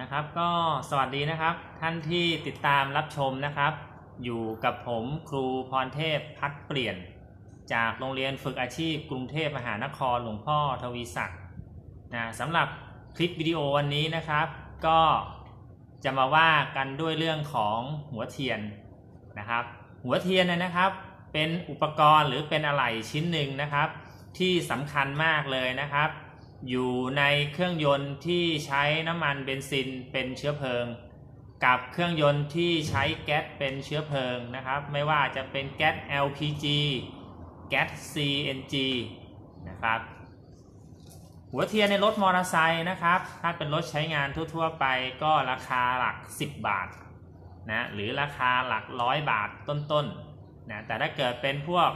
นะครับ ก็สวัสดีนะครับ ท่านที่ติดตามรับชมนะครับ อยู่กับผมครูพรเทพพัดเปลี่ยน จากโรงเรียนฝึกอาชีพกรุงเทพมหานครหลวงพ่อทวีศักดิ์นะสำหรับคลิปวิดีโอวันนี้นะครับ ก็จะมาว่ากันด้วยเรื่องของหัวเทียนนะครับ หัวเทียนนยนะครับ เป็นอุปกรณ์หรือเป็นอะไหล่ชิ้นหนึ่งนะครับ ที่สำคัญมากเลยนะครับ อยู่ในเครื่องยนต์ที่ใช้น้ำมันเบนซินเป็นเชื้อเพลิง กับเครื่องยนต์ที่ใช้แก๊สเป็นเชื้อเพลิงนะครับ ไม่ว่าจะเป็นแก๊ส LPG แก๊ส CNG นะครับหัวเทียนในรถมอเตอร์ไซค์นะครับ ถ้าเป็นรถใช้งานทั่ว ๆ ไปก็ราคาหลัก 10 บาทนะหรือราคาหลักร้อยบาทต้นๆนะแต่ถ้าเกิดเป็นพวก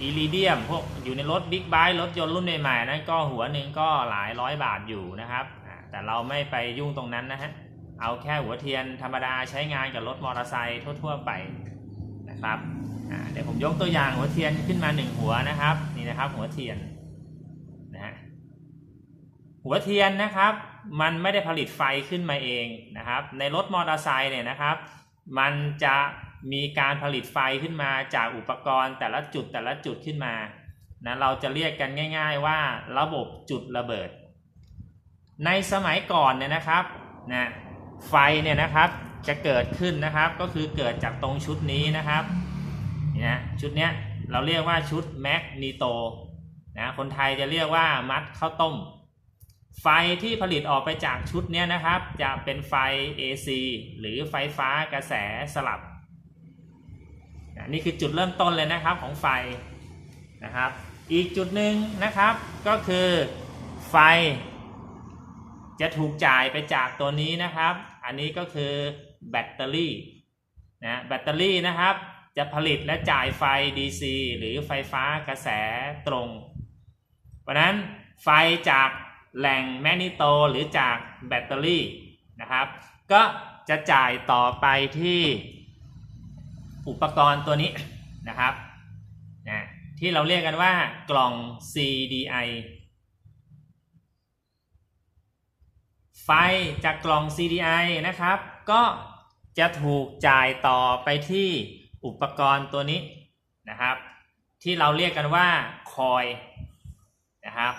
อีริเดียมพวกอยู่ในรถบิ๊กไบค์รถยนต์รุ่นใหม่ๆนั้นก็หัวหนึ่งก็หลายร้อยบาทอยู่นะครับ แต่เราไม่ไปยุ่งตรงนั้นนะฮะ เอาแค่หัวเทียนธรรมดาใช้งานกับรถมอเตอร์ไซค์ทั่วๆไปนะครับเดี๋ยวผมยกตัวอย่างหัวเทียนขึ้นมาหนึ่งหัวนะครับ นี่นะครับหัวเทียนนะฮะหัวเทียนนะครับ มันไม่ได้ผลิตไฟขึ้นมาเองนะครับ ในรถมอเตอร์ไซค์เนี่ยนะครับ มันจะ มีการผลิตไฟขึ้นมาจากอุปกรณ์แต่ละจุดแต่ละจุดขึ้นมานะเราจะเรียกกันง่าย ๆ ว่าระบบจุดระเบิด ในสมัยก่อนเนี่ยนะครับนะไฟเนี่ยนะครับจะเกิดขึ้นนะครับก็คือเกิดจากตรงชุดนี้นะครับนะชุดเนี้ยเราเรียกว่าชุดแมกนีโตนะคนไทยจะเรียกว่ามัดข้าวต้ม ไฟที่ผลิตออกไปจากชุดเนี้ยนะครับ จะเป็นไฟ AC หรือไฟฟ้ากระแสสลับ นี่คือจุดเริ่มต้นเลยนะครับของไฟนะครับ อีกจุดหนึ่งนะครับก็คือไฟ จะถูกจ่ายไปจากตัวนี้นะครับ อันนี้ก็คือแบตเตอรี่นะแบตเตอรี่นะครับจะผลิตและจ่ายไฟ DC หรือไฟฟ้ากระแสตรง เพราะนั้นไฟจากแหล่งแมกนิโตหรือจากแบตเตอรี่นะครับ ก็จะจ่ายต่อไปที่ อุปกรณ์ตัวนี้นะครับนะที่เราเรียกกันว่ากล่อง CDI ไฟจากกล่อง CDI นะครับ ก็จะถูกจ่ายต่อไปที่อุปกรณ์ตัวนี้นะครับ ที่เราเรียกกันว่าคอยนะครับ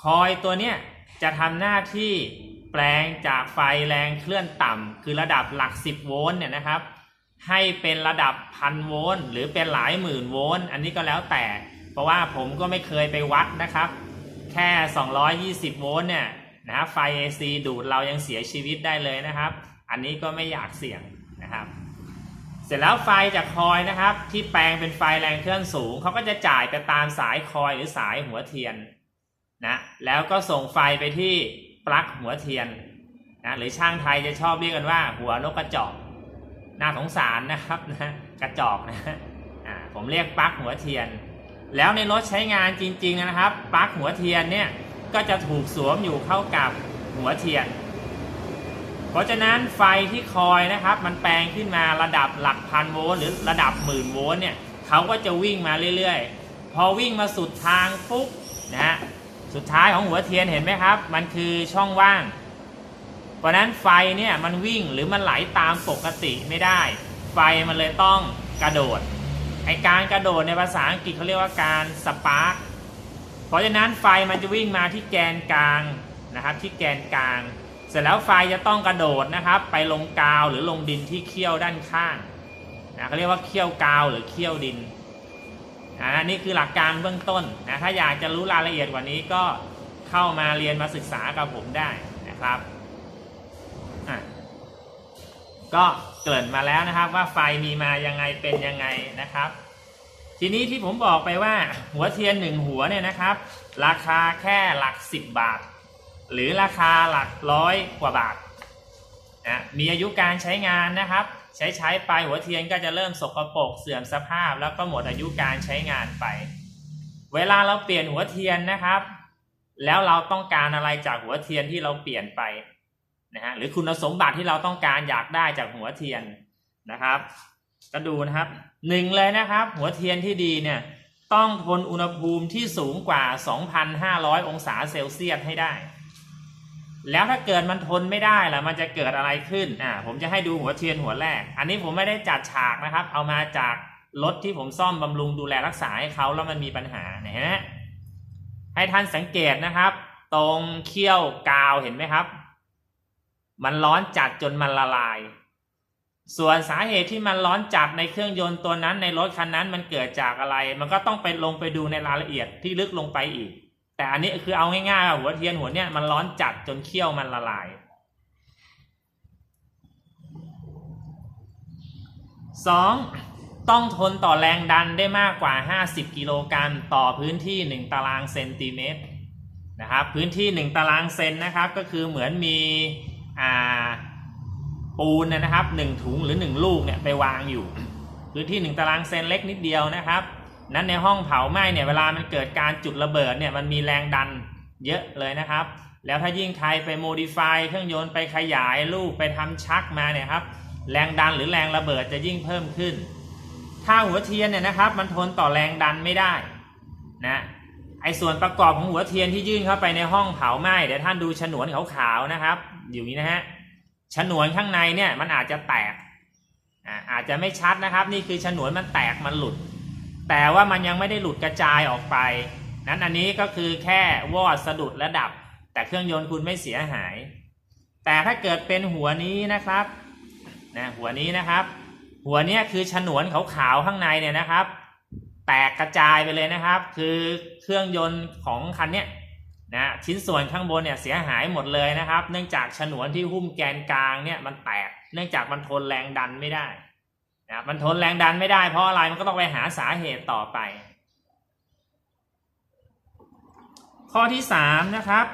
คอยตัวเนี้ยจะทำหน้าที่แปลงจากไฟแรงเคลื่อนต่ำคือระดับหลัก 10 โวลต์เนี่ยนะครับ ให้เป็นระดับพันโวลต์หรือเป็นหลายหมื่นโวลต์อันนี้ก็แล้วแต่ เพราะว่าผมก็ไม่เคยไปวัดนะครับ แค่ 220 โวลต์เนี่ยนะครับไฟ AC ดูดเรายังเสียชีวิตได้เลยนะครับ อันนี้ก็ไม่อยากเสี่ยงนะครับ เสร็จแล้วไฟจากคอยนะครับ ที่แปลงเป็นไฟแรงเคลื่อนสูงเขาก็จะจ่ายไปตามสายคอยหรือสายหัวเทียนนะแล้วก็ส่งไฟไปที่ปลั๊กหัวเทียนนะหรือช่างไทยจะชอบเรียกกันว่าหัวนกกระจอก น่าสงสารนะครับนะกระจอกนะอ่าผมเรียกปลั๊กหัวเทียน แล้วในรถใช้งานจริง ๆนะครับปลั๊กหัวเทียนเนี่ยก็จะถูกสวมอยู่เข้ากับหัวเทียน เพราะฉะนั้นไฟที่คอยนะครับ มันแปลงขึ้นมาระดับหลักพันโวลต์หรือระดับหมื่นโวลต์เนี่ยเขาก็จะวิ่งมาเรื่อยๆ พอวิ่งมาสุดทางปุ๊บนะฮะสุดท้ายของหัวเทียนเห็นไหมครับ มันคือช่องว่าง เพราะนั้นไฟเนี่ยมันวิ่งหรือมันไหลตามปกติไม่ได้ ไฟมันเลยต้องกระโดดไอการกระโดดในภาษาอังกฤษเขาเรียกว่าการสปาร์กเพราะฉะนั้นไฟมันจะวิ่งมาที่แกนกลางนะครับที่แกนกลาง เสร็จแล้วไฟจะต้องกระโดดนะครับ ไปลงกาวหรือลงดินที่เขี้ยวด้านข้างนะเขาเรียกว่าเขี้ยวกาวหรือเขี้ยวดินอ่านี่คือหลักการเบื้องต้นนะถ้าอยากจะรู้รายละเอียดกว่านี้ก็เข้ามาเรียนมาศึกษากับผมได้นะครับ ก็เกริ่นมาแล้วนะครับว่าไฟมีมายังไงเป็นยังไงนะครับ ทีนี้ที่ผมบอกไปว่าหัวเทียนหนึ่งหัวเนี่ยนะครับ ราคาแค่หลัก 10 บาท หรือราคาหลักร้อยกว่าบาทนะมีอายุการใช้งานนะครับ ใช้ใช้ไปหัวเทียนก็จะเริ่มสกรปรกเสื่อมสภาพ แล้วก็หมดอายุการใช้งานไป เวลาเราเปลี่ยนหัวเทียนนะครับ แล้วเราต้องการอะไรจากหัวเทียนที่เราเปลี่ยนไป นะฮะหรือคุณสมบัติที่เราต้องการอยากได้จากหัวเทียนนะครับ ก็ดูนะครับหนึ่งเลยนะครับ หัวเทียนที่ดีเนี่ยต้องทนอุณหภูมิที่สูงกว่า 2,500 องศาเซลเซียสให้ได้ แล้วถ้าเกิดมันทนไม่ได้ล่ะมันจะเกิดอะไรขึ้นอ่าผมจะให้ดูหัวเทียนหัวแรก อันนี้ผมไม่ได้จัดฉากนะครับ เอามาจากรถที่ผมซ่อมบำรุงดูแลรักษาให้เขาแล้วมันมีปัญหาเนี่ยเห็นไหมให้ท่านสังเกตนะครับ ตรงเขี้ยวกาวเห็นไหมครับ มันร้อนจัดจนมันละลาย ส่วนสาเหตุที่มันร้อนจัดในเครื่องยนต์ตัวนั้นในรถคันนั้นมันเกิดจากอะไร มันก็ต้องไปลงไปดูในรายละเอียดที่ลึกลงไปอีก แต่อันนี้คือเอาง่ายๆว่าหัวเทียนหัวเนี้ยมันร้อนจัดจนเขี้ยวมันละลายสองต้องทนต่อแรงดันได้มากกว่า 50 กิโลกรัมต่อพื้นที่ 1 ตารางเซนติเมตรนะครับพื้นที่ 1 ตารางเซนนะครับก็คือเหมือนมี ปูนนะครับ1ถุงหรือ1ลูกเนี่ยไปวางอยู่พื้นที่1ตารางเซนเล็กนิดเดียวนะครับ นั้นในห้องเผาไหม้เนี่ยเวลามันเกิดการจุดระเบิดเนี่ยมันมีแรงดันเยอะเลยนะครับ แล้วถ้ายิ่งใครไปโมดิฟายเครื่องยนต์ไปขยายลูกไปทำชักมาเนี่ยครับแรงดันหรือแรงระเบิดจะยิ่งเพิ่มขึ้น ถ้าหัวเทียนเนี่ยนะครับ มันทนต่อแรงดันไม่ได้นะไอ้ส่วนประกอบของหัวเทียนที่ยื่นเข้าไปในห้องเผาไหม้เดี๋ยวท่านดูฉนวนขาวๆนะครับ อยู่นี้นะฮะฉนวนข้างในเนี่ยมันอาจจะแตกอ่าอาจจะไม่ชัดนะครับ นี่คือฉนวนมันแตกมันหลุด แต่ว่ามันยังไม่ได้หลุดกระจายออกไป นั้นอันนี้ก็คือแค่วอดสะดุดและดับ แต่เครื่องยนต์คุณไม่เสียหาย แต่ถ้าเกิดเป็นหัวนี้นะครับนะหัวนี้นะครับ หัวเนี้ยคือฉนวนขาวๆข้างในเนี่ยนะครับ แตกกระจายไปเลยนะครับ คือเครื่องยนต์ของคันเนี้ย นะชิ้นส่วนข้างบนเนี่ยเสียหายหมดเลยนะครับ เนื่องจากฉนวนที่หุ้มแกนกลางเนี่ยมันแตก เนื่องจากมันทนแรงดันไม่ได้นะมันทนแรงดันไม่ได้เพราะอะไรมันก็ต้องไปหาสาเหตุต่อไป ข้อที่3นะครับ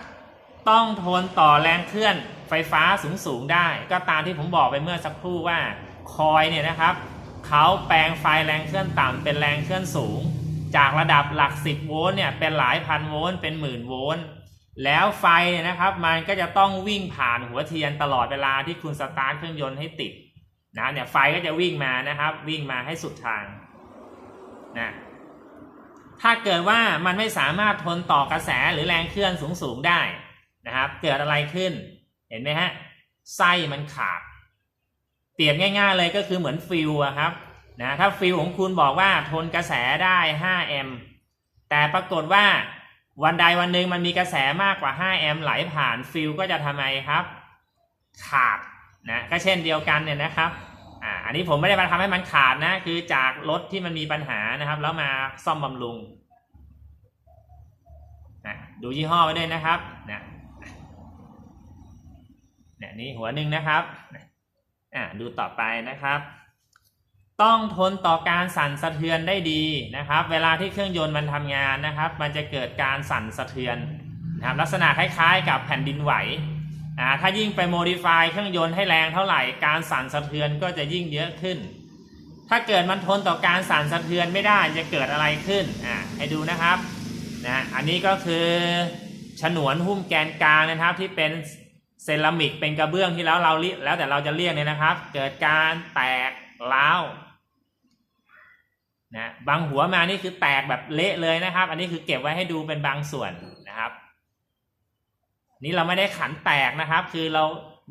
ต้องทนต่อแรงเคลื่อนไฟฟ้าสูงสูงๆได้ ก็ตามที่ผมบอกไปเมื่อสักครู่ว่าคอยเนี่ยนะครับเขาแปลงไฟแรงเคลื่อนต่ำเป็นแรงเคลื่อนสูง จากระดับหลัก 10 โวลต์เนี่ยเป็นหลายพันโวลต์เป็นหมื่นโวลต์แล้วไฟเนี่ยนะครับมันก็จะต้องวิ่งผ่านหัวเทียนตลอดเวลาที่คุณสตาร์ทเครื่องยนต์ให้ติดนะเนี่ยไฟก็จะวิ่งมานะครับ วิ่งมาให้สุดทางนะถ้าเกิดว่ามันไม่สามารถทนต่อกระแสหรือแรงเคลื่อนสูงๆได้นะครับ เกิดอะไรขึ้นเห็นไหมฮะไส้มันขาด เปรียบง่าย ๆ เลยก็คือเหมือนฟิวอะครับ นะถ้าฟิวของคุณบอกว่าทนกระแสได้5แอมป์แต่ปรากฏว่าวันใดวันหนึ่งมันมีกระแสมากกว่า5แอมป์ไหลผ่านฟิวก็จะทำไมครับ ขาดนะก็เช่นเดียวกันเนี่ยนะครับอ่าอันนี้ผมไม่ได้มาทำให้มันขาดนะ คือจากรถที่มันมีปัญหานะครับ แล้วมาซ่อมบำรุงนะดูยี่ห้อไว้ด้วยนะครับนะเนี่ยนี่หัวหนึ่งนะครับอ่าดูต่อไปนะครับ ต้องทนต่อการสั่นสะเทือนได้ดีนะครับ เวลาที่เครื่องยนต์มันทำงานนะครับ มันจะเกิดการสั่นสะเทือนนะครับลักษณะคล้ายๆ กับแผ่นดินไหวอ่าถ้ายิ่งไปโมดิฟายเครื่องยนต์ให้แรงเท่าไหร่การสั่นสะเทือนก็จะยิ่งเยอะขึ้น ถ้าเกิดมันทนต่อการสั่นสะเทือนไม่ได้จะเกิดอะไรขึ้นอ่าให้ดูนะครับนะอันนี้ก็คือฉนวนหุ้มแกนกลางนะครับที่เป็นเซรามิกเป็นกระเบื้องที่แล้วเราแล้วแต่เราจะเรียกเนี่ยนะครับ เกิดการแตกร้าว นะบางหัวมานี่คือแตกแบบเละเลยนะครับ อันนี้คือเก็บไว้ให้ดูเป็นบางส่วนนะครับ นี่เราไม่ได้ขันแตกนะครับ คือเรา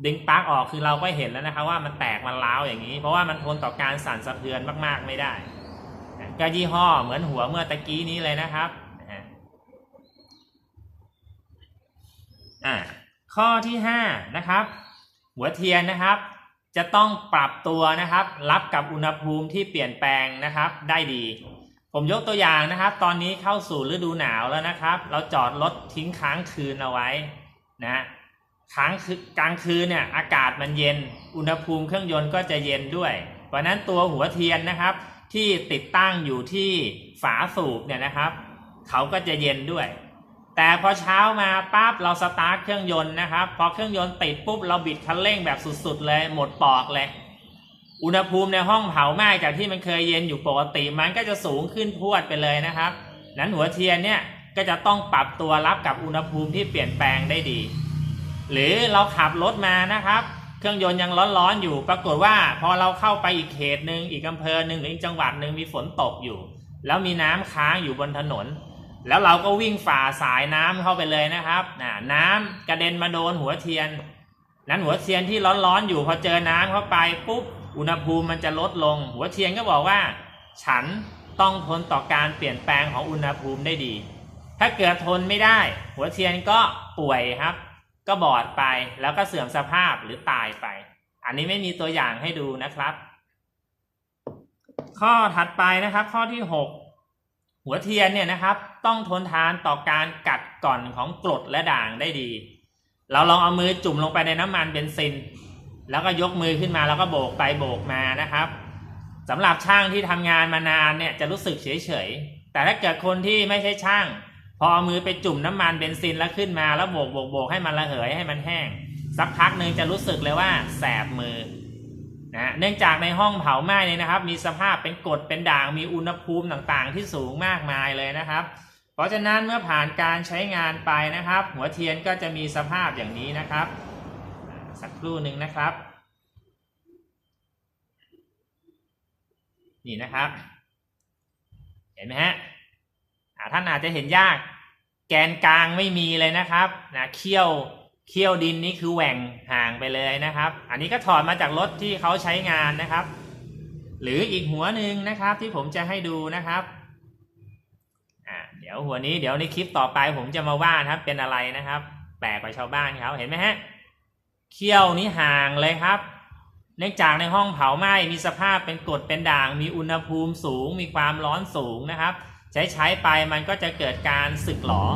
ดึงปลั๊กออกคือเราก็เห็นแล้วนะครับ ว่ามันแตกมันร้าวอย่างนี้ เพราะว่ามันทนต่อการสั่นสะเทือนมากๆไม่ได้นะก็ยี่ห้อเหมือนหัวเมื่อตะกี้นี้เลยนะครับอ่าข้อที่5นะครับ หัวเทียนนะครับ จะต้องปรับตัวนะครับ รับกับอุณหภูมิที่เปลี่ยนแปลงนะครับ ได้ดี ผมยกตัวอย่างนะครับ ตอนนี้เข้าสู่ฤดูหนาวแล้วนะครับ เราจอดรถทิ้งค้างคืนเอาไว้นะค้างคืนกลางคืนเนี่ยอากาศมันเย็น อุณหภูมิเครื่องยนต์ก็จะเย็นด้วย เพราะนั้นตัวหัวเทียนนะครับ ที่ติดตั้งอยู่ที่ฝาสูบเนี่ยนะครับ เขาก็จะเย็นด้วย แต่พอเช้ามาปั๊บเราสตาร์ทเครื่องยนต์นะครับ พอเครื่องยนต์ติดปุ๊บเราบิดคันเร่งแบบสุดๆเลยหมดปอกเลย อุณหภูมิในห้องเผาไหม้จากที่มันเคยเย็นอยู่ปกติ มันก็จะสูงขึ้นพวดไปเลยนะครับ นั้นหัวเทียนเนี่ยก็จะต้องปรับตัวรับกับอุณหภูมิที่เปลี่ยนแปลงได้ดี หรือเราขับรถมานะครับ เครื่องยนต์ยังร้อนๆอยู่ ปรากฏว่าพอเราเข้าไปอีกเขตหนึ่งอีกอำเภอหนึ่งหรืออีกจังหวัดหนึ่งมีฝนตกอยู่ แล้วมีน้ำค้างอยู่บนถนน แล้วเราก็วิ่งฝ่าสายน้ำเข้าไปเลยนะครับน้ำกระเด็นมาโดนหัวเทียน นั้นหัวเทียนที่ร้อนๆอยู่พอเจอน้ำเข้าไปปุ๊บอุณหภูมิมันจะลดลง หัวเทียนก็บอกว่า ฉันต้องทนต่อการเปลี่ยนแปลงของอุณหภูมิได้ดี ถ้าเกิดทนไม่ได้ หัวเทียนก็ป่วยครับ ก็บอดไปแล้วก็เสื่อมสภาพหรือตายไป อันนี้ไม่มีตัวอย่างให้ดูนะครับ ข้อถัดไปนะครับ ข้อที่ 6 หัวเทียนเนี่ยนะครับต้องทนทานต่อการกัดก่อนของกรดและด่างได้ดี เราลองเอามือจุ่มลงไปในน้ำมันเบนซิน แล้วก็ยกมือขึ้นมาแล้วก็โบกไปโบกมานะครับสำหรับช่างที่ทำงานมานานเนี่ยจะรู้สึกเฉยๆแต่ถ้าเกิดคนที่ไม่ใช่ช่าง พอเอามือไปจุ่มน้ำมันเบนซินแล้วขึ้นมาแล้วโบกโบกโบกให้มันระเหยให้มันแห้ง สักพักหนึ่งจะรู้สึกเลยว่าแสบมือ นะเนื่องจากในห้องเผาไหม้เนี่ยนะครับ มีสภาพเป็นกรดเป็นด่างมีอุณหภูมิต่างๆ ที่สูงมากมายเลยนะครับ เพราะฉะนั้นเมื่อผ่านการใช้งานไปนะครับ หัวเทียนก็จะมีสภาพอย่างนี้นะครับ สักครู่หนึ่งนะครับ นี่นะครับ เห็นไหมฮะท่านอาจจะเห็นยาก แกนกลางไม่มีเลยนะครับนะเขี้ยว เขี้ยวดินนี่คือแหว่งห่างไปเลยนะครับ อันนี้ก็ถอดมาจากรถที่เขาใช้งานนะครับ หรืออีกหัวหนึ่งนะครับที่ผมจะให้ดูนะครับอ่าเดี๋ยวหัวนี้เดี๋ยวในคลิปต่อไปผมจะมาว่านะครับเป็นอะไรนะครับ แปลกกว่าชาวบ้านเขาเห็นไหมฮะเขี้ยวนี้ห่างเลยครับเนื่องจากในห้องเผาไหม้มีสภาพเป็นกรดเป็นด่าง มีอุณหภูมิสูง มีความร้อนสูงนะครับ ใช้ใช้ไปมันก็จะเกิดการสึกหรอ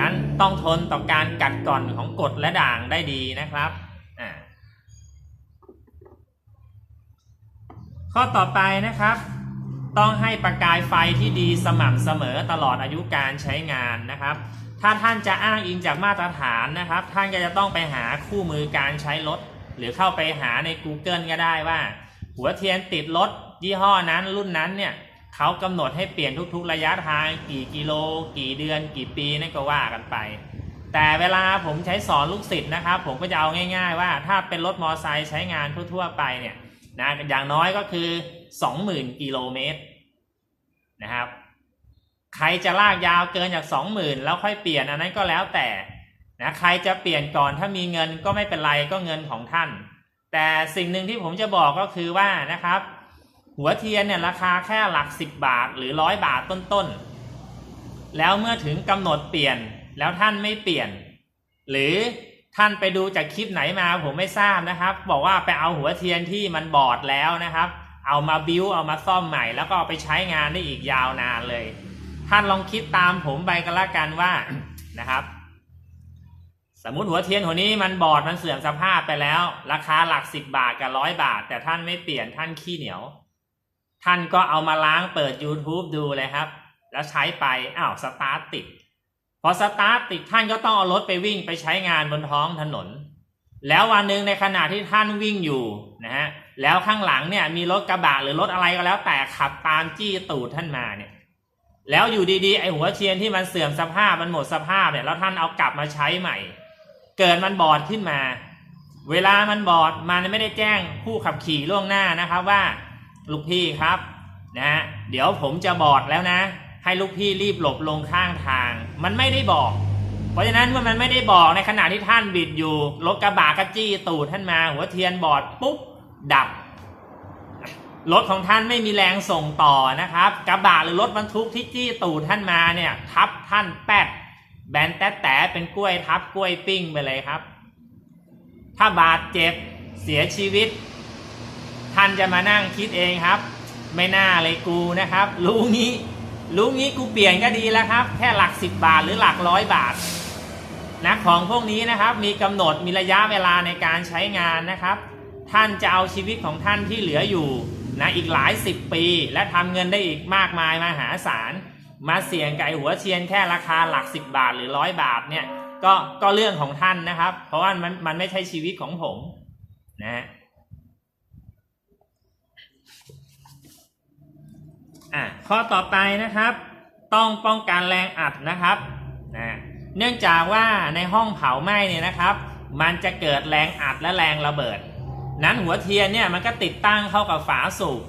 นั้นต้องทนต่อการกัดก่อนของกดและด่างได้ดีนะครับ ข้อต่อไปนะครับ ต้องให้ประกายไฟที่ดีสม่ำเสมอตลอดอายุการใช้งานนะครับ ถ้าท่านจะอ้างอิงจากมาตรฐานนะครับ ท่านก็จะต้องไปหาคู่มือการใช้รถ หรือเข้าไปหาใน Google ก็ได้ว่า หัวเทียนติดรถยี่ห้อนั้นรุ่นนั้นเนี่ย เขากำหนดให้เปลี่ยนทุกๆ ระยะทางกี่กิโล กี่เดือน กี่ปีนั่นก็ว่ากันไป แต่เวลาผมใช้สอนลูกศิษย์นะครับ ผมก็จะเอาง่าย ๆ ว่าถ้าเป็นรถมอเตอร์ไซค์ใช้งานทั่วๆไปเนี่ยนะอย่างน้อยก็คือ 20,000 กิโลเมตรนะครับใครจะลากยาวเกินจาก 20,000 แล้วค่อยเปลี่ยนอันนั้นก็แล้วแต่นะใครจะเปลี่ยนก่อนถ้ามีเงินก็ไม่เป็นไรก็เงินของท่าน แต่สิ่งหนึ่งที่ผมจะบอกก็คือว่านะครับ หัวเทียนเนี่ยราคาแค่หลัก 10 บาทหรือร้อยบาทต้นๆ แล้วเมื่อถึงกำหนดเปลี่ยนแล้วท่านไม่เปลี่ยน หรือท่านไปดูจากคลิปไหนมาผมไม่ทราบนะครับ บอกว่าไปเอาหัวเทียนที่มันบอดแล้วนะครับ เอามาบิวเอามาซ่อมใหม่ แล้วก็เอาไปใช้งานได้อีกยาวนานเลย ท่านลองคิดตามผมไปกันละกันว่านะครับ สมมติหัวเทียนหัวนี้มันบอดมันเสื่อมสภาพไปแล้ว ราคาหลักสิบบาทกับร้อยบาท แต่ท่านไม่เปลี่ยนท่านขี้เหนียว ท่านก็เอามาล้างเปิด YouTube ดูเลยครับ แล้วใช้ไปอ้าวสตาร์ทติดพอสตาร์ทติดท่านก็ต้องเอารถไปวิ่งไปใช้งานบนท้องถนน แล้ววันหนึ่งในขณะที่ท่านวิ่งอยู่นะฮะแล้วข้างหลังเนี่ยมีรถกระบะหรือรถอะไรก็แล้ว แต่ขับตามจี้ตูดท่านมาเนี่ยแล้วอยู่ดีๆไอหัวเทียนที่มันเสื่อมสภาพมันหมดสภาพเนี่ยแล้วท่านเอากลับมาใช้ใหม่ เกิดมันบอดขึ้นมา เวลามันบอดมันไม่ได้แจ้งผู้ขับขี่ล่วงหน้านะครับว่า ลูกพี่ครับนะเดี๋ยวผมจะบอดแล้วนะ ให้ลูกพี่รีบหลบลงข้างทาง มันไม่ได้บอก เพราะฉะนั้นเมื่อมันไม่ได้บอกในขณะที่ท่านบิดอยู่รถกระบะกระจี้ตูดท่านมา หัวเทียนบอดปุ๊บดับรถของท่านไม่มีแรงส่งต่อนะครับ กระบะหรือรถบรรทุกที่จี้ตูดท่านมาเนี่ย ทับท่านแป๊ดแบนแต๊ะแตะเป็นกล้วยทับกล้วยปิ้งไปเลยครับ ถ้าบาดเจ็บเสียชีวิต ท่านจะมานั่งคิดเองครับ ไม่น่าเลยกูนะครับ รู้งี้ รู้งี้กูเปลี่ยนก็ดีแล้วครับ แค่หลักสิบบาทหรือหลักร้อยบาทนะของพวกนี้นะครับมีกำหนดมีระยะเวลาในการใช้งานนะครับ ท่านจะเอาชีวิตของท่านที่เหลืออยู่นะอีกหลายสิบปี และทำเงินได้อีกมากมายมหาศาลมาเสี่ยงกับไอ้หัวเชียนแค่ราคาหลักสิบบาทหรือร้อยบาทเนี่ยก็ก็เรื่องของท่านนะครับ เพราะว่ามันมันไม่ใช่ชีวิตของผมนะฮะ อะข้อต่อไปนะครับ ต้องป้องกันแรงอัดนะครับนะเนื่องจากว่าในห้องเผาไหม้เนี่ยนะครับ มันจะเกิดแรงอัดและแรงระเบิด นั้นหัวเทียนเนี่ยมันก็ติดตั้งเข้ากับฝาสูบ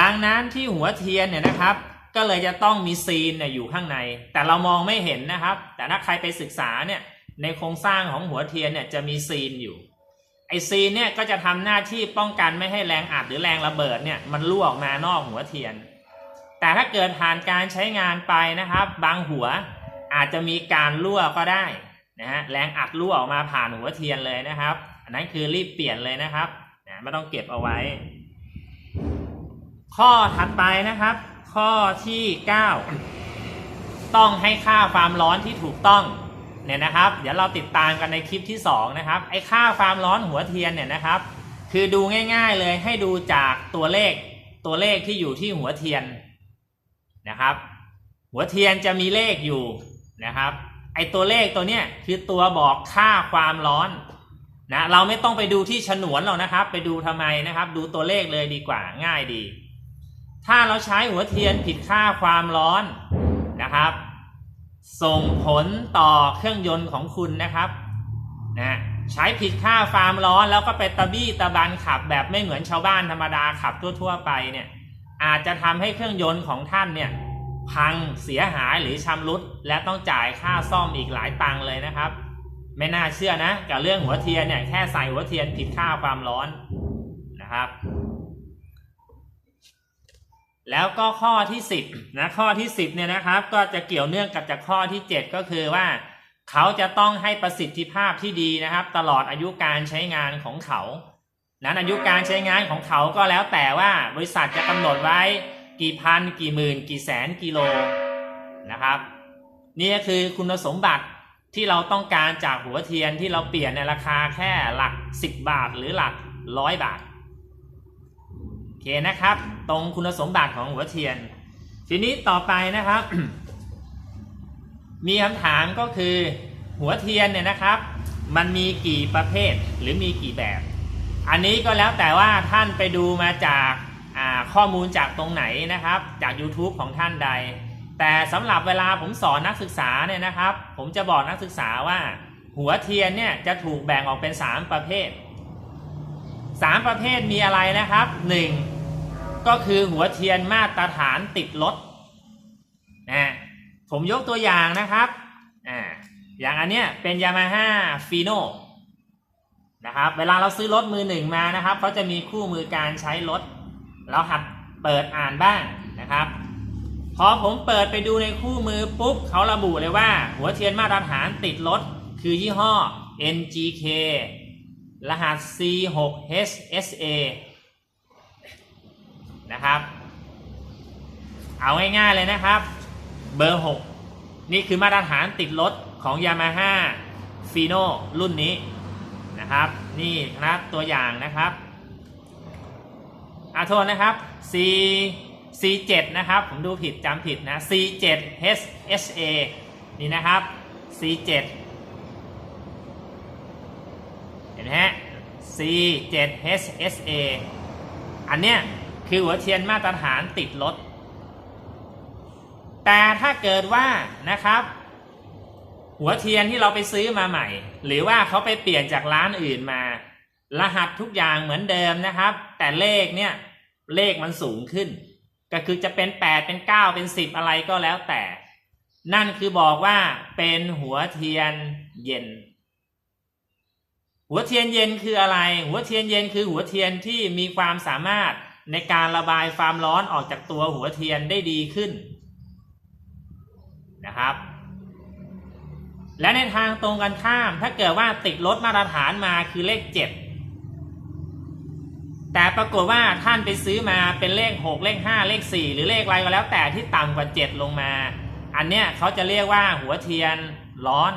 ดังนั้นที่หัวเทียนเนี่ยนะครับ ก็เลยจะต้องมีซีนเนี่ยอยู่ข้างใน แต่เรามองไม่เห็นนะครับ แต่ถ้าใครไปศึกษาเนี่ยในโครงสร้างของหัวเทียนเนี่ยจะมีซีนอยู่ไอซีนเนี่ยก็จะทำหน้าที่ป้องกันไม่ให้แรงอัดหรือแรงระเบิดเนี่ยมันรั่วออกมานอกหัวเทียน แต่ถ้าเกิดผ่านการใช้งานไปนะครับ บางหัวอาจจะมีการรั่วก็ได้นะฮะแรงอัดรั่วออกมาผ่านหัวเทียนเลยนะครับ อันนั้นคือรีบเปลี่ยนเลยนะครับนะไม่ต้องเก็บเอาไว้ ข้อถัดไปนะครับ ข้อที่ 9 ต้องให้ค่าความร้อนที่ถูกต้องเนี่ยนะครับ เดี๋ยวเราติดตามกันในคลิปที่ 2 นะครับไอ้ค่าความร้อนหัวเทียนเนี่ยนะครับ คือดูง่าย ๆเลยให้ดูจากตัวเลขตัวเลขที่อยู่ที่หัวเทียน นะครับ หัวเทียนจะมีเลขอยู่นะครับ ไอตัวเลขตัวเนี้ยคือตัวบอกค่าความร้อนนะเราไม่ต้องไปดูที่ฉนวนหรอกนะครับ ไปดูทำไมนะครับ ดูตัวเลขเลยดีกว่าง่ายดี ถ้าเราใช้หัวเทียนผิดค่าความร้อนนะครับ ส่งผลต่อเครื่องยนต์ของคุณนะครับนะใช้ผิดค่าความร้อนแล้วก็ไปตะบี้ตะบันขับแบบไม่เหมือนชาวบ้านธรรมดาขับทั่ว ๆ ไปเนี่ย อาจจะทำให้เครื่องยนต์ของท่านเนี่ยพังเสียหายหรือชำรุด และต้องจ่ายค่าซ่อมอีกหลายตังค์เลยนะครับ ไม่น่าเชื่อนะกับเรื่องหัวเทียนเนี่ยแค่ใส่หัวเทียนผิดค่าความร้อนนะครับ แล้วก็ข้อที่ 10นะข้อที่ 10เนี่ยนะครับ ก็จะเกี่ยวเนื่องกับจากข้อที่ 7 ก็คือว่า เขาจะต้องให้ประสิทธิภาพที่ดีนะครับ ตลอดอายุการใช้งานของเขา นั้นอายุการใช้งานของเขาก็แล้วแต่ว่าบริษัทจะกำหนดไว้กี่พัน กี่หมื่น กี่แสนกิโลนะครับ นี่ก็คือคุณสมบัติที่เราต้องการจากหัวเทียนที่เราเปลี่ยนในราคาแค่หลัก 10 บาทหรือหลักร้อยบาทโอเคนะครับ ตรงคุณสมบัติของหัวเทียน ทีนี้ต่อไปนะครับ มีคำถามก็คือหัวเทียนเนี่ยนะครับ มันมีกี่ประเภทหรือมีกี่แบบ อันนี้ก็แล้วแต่ว่าท่านไปดูมาจากข้อมูลจากตรงไหนนะครับ จาก YouTube ของท่านใด แต่สำหรับเวลาผมสอนนักศึกษาเนี่ยนะครับ ผมจะบอกนักศึกษาว่า หัวเทียนเนี่ยจะถูกแบ่งออกเป็น 3 ประเภท 3 ประเภทมีอะไรนะครับ 1. ก็คือหัวเทียนมาตรฐานติดรถนะผมยกตัวอย่างนะครับอ่าอย่างอันเนี้ยเป็น Yamaha Fino นะครับ เวลาเราซื้อรถมือหนึ่งมานะครับเขาจะมีคู่มือการใช้รถ เราหัดเปิดอ่านบ้างนะครับ พอผมเปิดไปดูในคู่มือปุ๊บเขาระบุเลยว่า หัวเทียนมาตรฐานติดรถ คือยี่ห้อ NGK รหัส C6HSA นะครับ เอาง่ายๆเลยนะครับ เบอร์ 6 นี่คือมาตรฐานติดรถของ Yamaha Fino รุ่นนี้ นะครับ นี่นะครับตัวอย่างนะครับอาโทษนะครับ C C7 นะครับ ผมดูผิดจำผิดนะ C7 HSA นี่นะครับ C7 เห็นไหมฮะ C7 HSA อันเนี้ยคือหัวเทียนมาตรฐานติดรถแต่ถ้าเกิดว่านะครับ หัวเทียนที่เราไปซื้อมาใหม่ หรือว่าเขาไปเปลี่ยนจากร้านอื่นมา รหัสทุกอย่างเหมือนเดิมนะครับ แต่เลขเนี่ยเลขมันสูงขึ้น ก็คือจะเป็น8เป็น9เป็น10อะไรก็แล้วแต่ นั่นคือบอกว่าเป็นหัวเทียนเย็น หัวเทียนเย็นคืออะไร หัวเทียนเย็นคือหัวเทียนที่มีความสามารถในการระบายความร้อนออกจากตัวหัวเทียนได้ดีขึ้นนะครับ และในทางตรงกันข้าม ถ้าเกิดว่าติดรถมาตรฐานมาคือเลข 7 แต่ปรากฏว่าท่านไปซื้อมาเป็นเลข 6 เลข 5 เลข 4 หรือเลขอะไรก็แล้วแต่ที่ต่ำกว่า 7 ลงมา อันเนี้ยเขาจะเรียกว่าหัวเทียนร้อน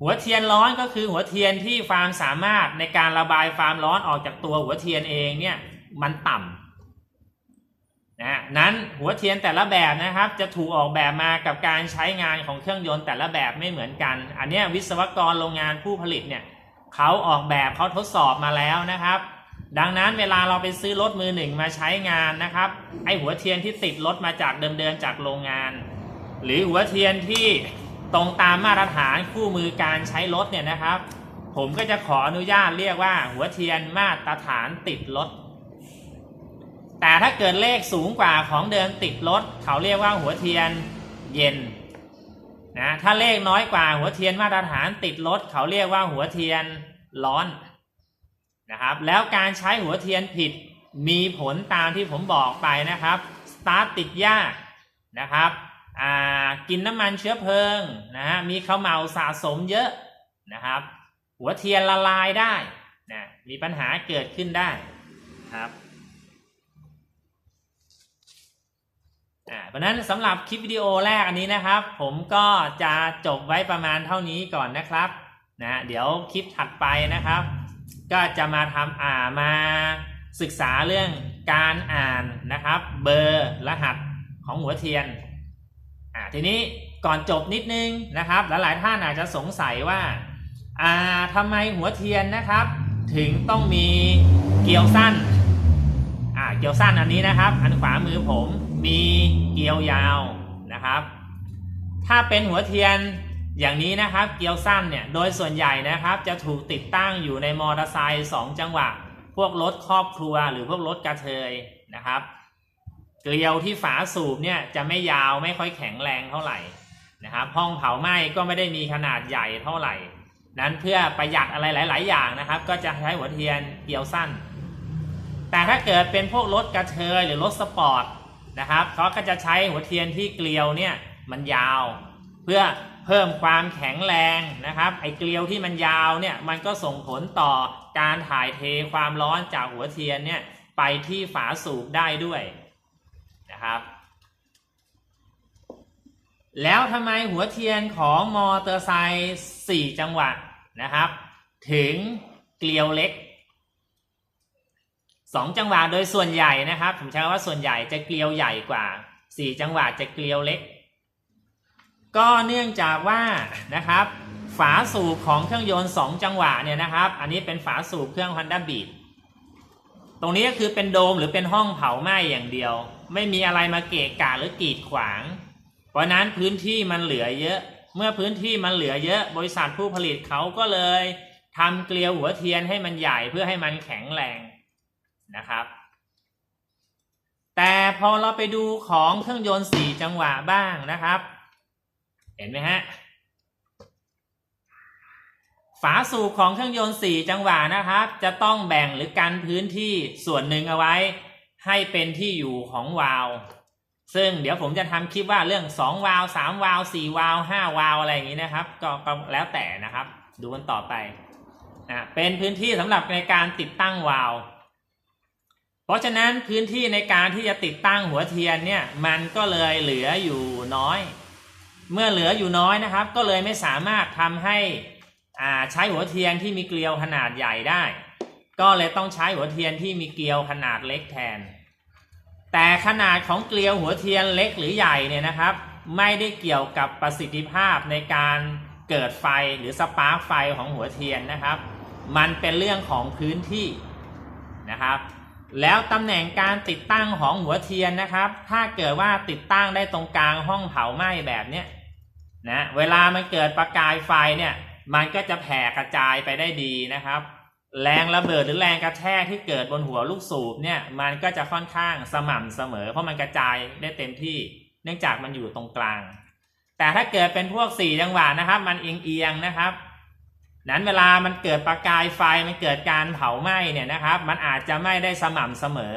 หัวเทียนร้อนก็คือหัวเทียนที่ความสามารถในการระบายความร้อนออกจากตัวหัวเทียนเองเนี่ยมันต่ำ นะนั้นหัวเทียนแต่ละแบบนะครับ จะถูกออกแบบมากับการใช้งานของเครื่องยนต์แต่ละแบบไม่เหมือนกัน อันนี้วิศวกรโรงงานผู้ผลิตเนี่ยเขาออกแบบเขาทดสอบมาแล้วนะครับ ดังนั้นเวลาเราไปซื้อรถมือหนึ่งมาใช้งานนะครับ ไอหัวเทียนที่ติดรถมาจากเดิมๆจากโรงงาน หรือหัวเทียนที่ตรงตามมาตรฐานคู่มือการใช้รถเนี่ยนะครับ ผมก็จะขออนุญาตเรียกว่าหัวเทียนมาตรฐานติดรถ แต่ถ้าเกิดเลขสูงกว่าของเดิมติดลดเขาเรียกว่าหัวเทียนเย็นนะถ้าเลขน้อยกว่าหัวเทียนมาตรฐานติดลดเขาเรียกว่าหัวเทียนร้อนนะครับแล้วการใช้หัวเทียนผิดมีผลตามที่ผมบอกไปนะครับสตาร์ทติดยากนะครับอ่ากินน้ำมันเชื้อเพลิงนะฮะมีข้าวเมาสะสมเยอะนะครับ หัวเทียนละลายได้นะมีปัญหาเกิดขึ้นได้ครับ อ่าเพราะนั้นสำหรับคลิปวิดีโอแรกอันนี้นะครับ ผมก็จะจบไว้ประมาณเท่านี้ก่อนนะครับนะเดี๋ยวคลิปถัดไปนะครับ ก็จะมาทำอ่ามาศึกษาเรื่องการอ่านนะครับ เบอร์รหัสของหัวเทียนอ่าทีนี้ก่อนจบนิดนึงนะครับ หลายๆท่านอาจจะสงสัยว่าอ่าทำไมหัวเทียนนะครับ ถึงต้องมีเกลียวสั้นอ่าเกลียวสั้นอันนี้นะครับ อันขวามือผม มีเกลียวยาวนะครับ ถ้าเป็นหัวเทียนอย่างนี้นะครับเกลียวสั้นเนี่ยโดยส่วนใหญ่นะครับจะถูกติดตั้งอยู่ในมอเตอร์ไซค์สองจังหวะ พวกรถครอบครัวหรือพวกรถกระเทยนะครับ เกลียวที่ฝาสูบเนี่ยจะไม่ยาวไม่ค่อยแข็งแรงเท่าไหร่นะครับห้องเผาไหม้ก็ไม่ได้มีขนาดใหญ่เท่าไหร่ นั้นเพื่อประหยัดอะไรหลาย ๆ อย่างนะครับ ก็จะใช้หัวเทียนเกลียวสั้น แต่ถ้าเกิดเป็นพวกรถกระเทยหรือรถสปอร์ต นะครับเขาก็จะใช้หัวเทียนที่เกลียวเนี่ยมันยาว เพื่อเพิ่มความแข็งแรงนะครับ ไอ้เกลียวที่มันยาวเนี่ยมันก็ส่งผลต่อการถ่ายเทความร้อนจากหัวเทียนเนี่ยไปที่ฝาสูบได้ด้วยนะครับ แล้วทำไมหัวเทียนของมอเตอร์ไซค์สี่จังหวะนะครับ ถึงเกลียวเล็ก สองจังหวะโดยส่วนใหญ่นะครับ ผมใช้คำว่าส่วนใหญ่จะเกลียวใหญ่กว่าสี่จังหวะจะเกลียวเล็ก ก็เนื่องจากว่านะครับ ฝาสูบของเครื่องยนต์สองจังหวะเนี่ยนะครับ อันนี้เป็นฝาสูบเครื่อง Honda Beat ตรงนี้ก็คือเป็นโดมหรือเป็นห้องเผาไหม้อย่างเดียว ไม่มีอะไรมาเกะกะหรือกีดขวาง เพราะนั้นพื้นที่มันเหลือเยอะ เมื่อพื้นที่มันเหลือเยอะ บริษัทผู้ผลิตเขาก็เลยทำเกลียวหัวเทียนให้มันใหญ่เพื่อให้มันแข็งแรง นะครับ แต่พอเราไปดูของเครื่องยนต์สี่จังหวะบ้างนะครับ เห็นไหมฮะฝาสูบของเครื่องยนต์สี่จังหวะนะครับ จะต้องแบ่งหรือกันพื้นที่ส่วนหนึ่งเอาไว้ ให้เป็นที่อยู่ของวาล์วซึ่งเดี๋ยวผมจะทำคลิปว่าเรื่องสองวาล์วสามวาล์วสี่วาล์วห้าวาล์วอะไรอย่างนี้นะครับ ก็แล้วแต่นะครับ ดูกันต่อไปนะเป็นพื้นที่สำหรับในการติดตั้งวาล์ว เพราะฉะนั้นพื้นที่ในการที่จะติดตั้งหัวเทียนเนี่ยมันก็เลยเหลืออยู่น้อย เมื่อเหลืออยู่น้อยนะครับ ก็เลยไม่สามารถทำให้อ่าใช้หัวเทียนที่มีเกลียวขนาดใหญ่ได้ ก็เลยต้องใช้หัวเทียนที่มีเกลียวขนาดเล็กแทน แต่ขนาดของเกลียวหัวเทียนเล็กหรือใหญ่เนี่ยนะครับ ไม่ได้เกี่ยวกับประสิทธิภาพในการเกิดไฟหรือสปาร์คไฟของหัวเทียนนะครับ มันเป็นเรื่องของพื้นที่นะครับ แล้วตำแหน่งการติดตั้งของหัวเทียนนะครับ ถ้าเกิดว่าติดตั้งได้ตรงกลางห้องเผาไหม้แบบเนี้ยนะเวลามันเกิดประกายไฟเนี่ยมันก็จะแผ่กระจายไปได้ดีนะครับ แรงระเบิดหรือแรงกระแทกที่เกิดบนหัวลูกสูบเนี่ยมันก็จะค่อนข้างสม่ำเสมอ เพราะมันกระจายได้เต็มที่ เนื่องจากมันอยู่ตรงกลาง แต่ถ้าเกิดเป็นพวกสี่จังหวะนะครับ มันเอียงเอียงๆนะครับ นั้นเวลามันเกิดประกายไฟมันเกิดการเผาไหม้เนี่ยนะครับ มันอาจจะไม่ได้สม่ำเสมอ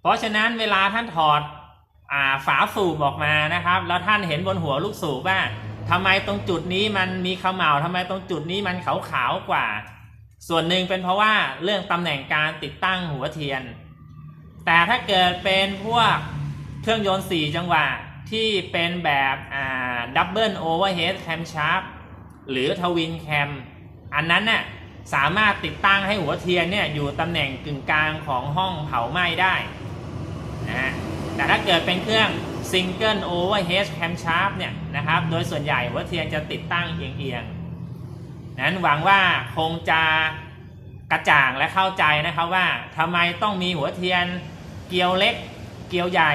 เพราะฉะนั้นเวลาท่านถอดอาฝาสูบออกมานะครับ แล้วท่านเห็นบนหัวลูกสูบว่าทำไมตรงจุดนี้มันมีขมเหลาทำไมตรงจุดนี้มันขาวๆกว่า ส่วนหนึ่งเป็นเพราะว่าเรื่องตำแหน่งการติดตั้งหัวเทียน แต่ถ้าเกิดเป็นพวกเครื่องยนต์สี่จังหวะที่เป็นแบบดับเบิลโอเวอร์เฮดแคมชาร์ป หรือทวินแคม อันนั้นน่ะสามารถติดตั้งให้หัวเทียนเนี่ยอยู่ตำแหน่งกึ่งกลางของห้องเผาไหม้ได้นะฮะแต่ถ้าเกิดเป็นเครื่องซิงเกิลโอเวอร์เฮดแคมชาร์ปเนี่ยนะครับ โดยส่วนใหญ่หัวเทียนจะติดตั้งเอียงๆ นั้นหวังว่าคงจะกระจ่างและเข้าใจนะครับว่าทำไมต้องมีหัวเทียนเกลียวเล็ก เกลียวใหญ่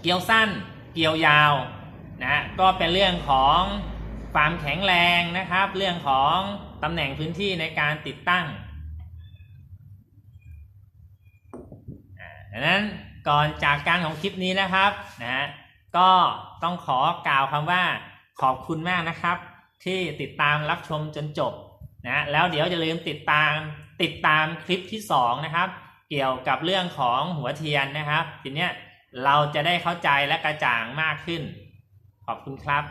เกลียวสั้น เกลียวยาวนะก็เป็นเรื่องของ ความแข็งแรงนะครับ เรื่องของตำแหน่งพื้นที่ในการติดตั้งดังนั้นก่อนจากการของคลิปนี้นะครับนะฮะก็ต้องขอกล่าวคำว่าขอบคุณมากนะครับ ที่ติดตามรับชมจนจบนะแล้วเดี๋ยวอย่าลืมติดตามติดตามคลิปที่สองนะครับ เกี่ยวกับเรื่องของหัวเทียนนะครับ ทีเนี้ยเราจะได้เข้าใจและกระจ่างมากขึ้น ขอบคุณครับ